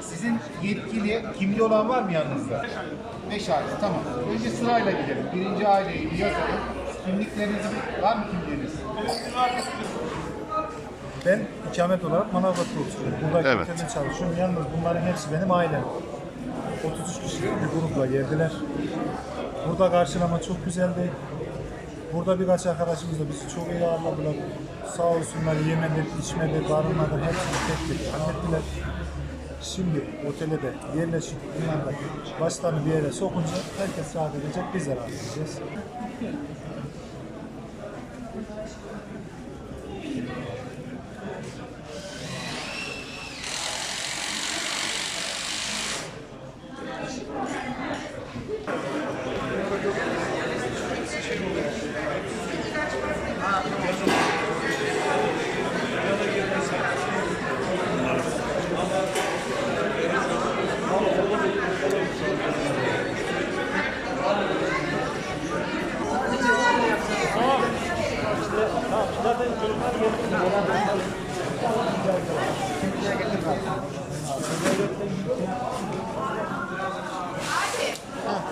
Sizin yetkili kimli olan var mı yanınızda? Beş aile tamam. Önce sırayla gidelim. Birinci aileyi bir yazalım. Kimlikleriniz var mı kimliğiniz? Ben ikamet olarak Manavgat'ta oturuyorum. Burada Evet. evet. çalışıyorum. Yalnız bunların hepsi benim ailem. 33 kişilik bir grupla geldiler. Burada karşılama çok güzeldi. Burada birkaç arkadaşımız da bizi çok iyi ağırladılar. Sağ olsunlar yemedir, içmedir, barınmadır hepsini tek tek. Şimdi otele de yerleşik bunlar da başlarını bir yere sokunca herkes rahat edecek, biz de rahat edeceğiz.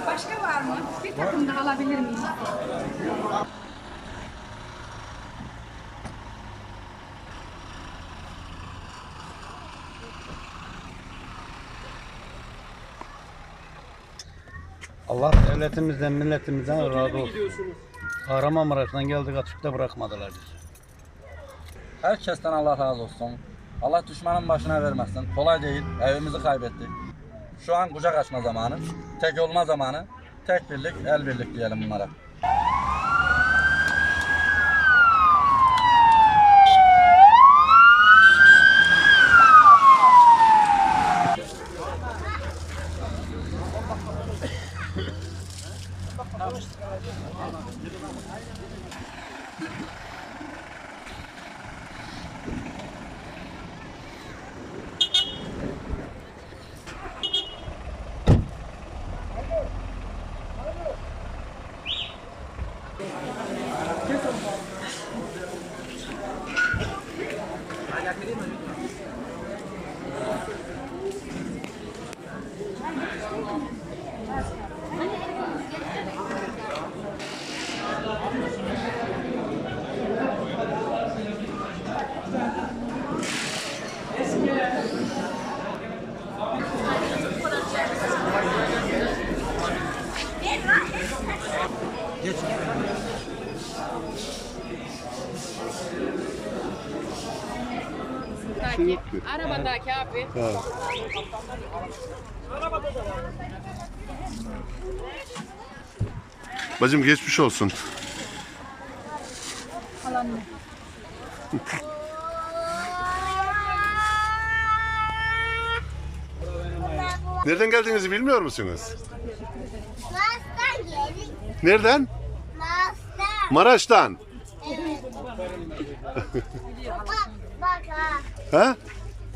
Başka var mı? Bir takım daha alabilir miyim? Allah devletimizden, milletimizden razı olsun. Kahramanmaraş'tan geldik açıkta bırakmadılar bizi. Herkesten Allah razı olsun. Allah düşmanın başına vermesin. Kolay değil. Evimizi kaybettik. Şu an kucak açma zamanı. Tek olma zamanı. Tek birlik, el birlik diyelim bunlara. Arabadaki abi. Bacım geçmiş olsun. Nereden geldiğinizi bilmiyor musunuz? Mars'tan geldik. Nereden? Mars'tan. Maraş'tan. Bak Huh?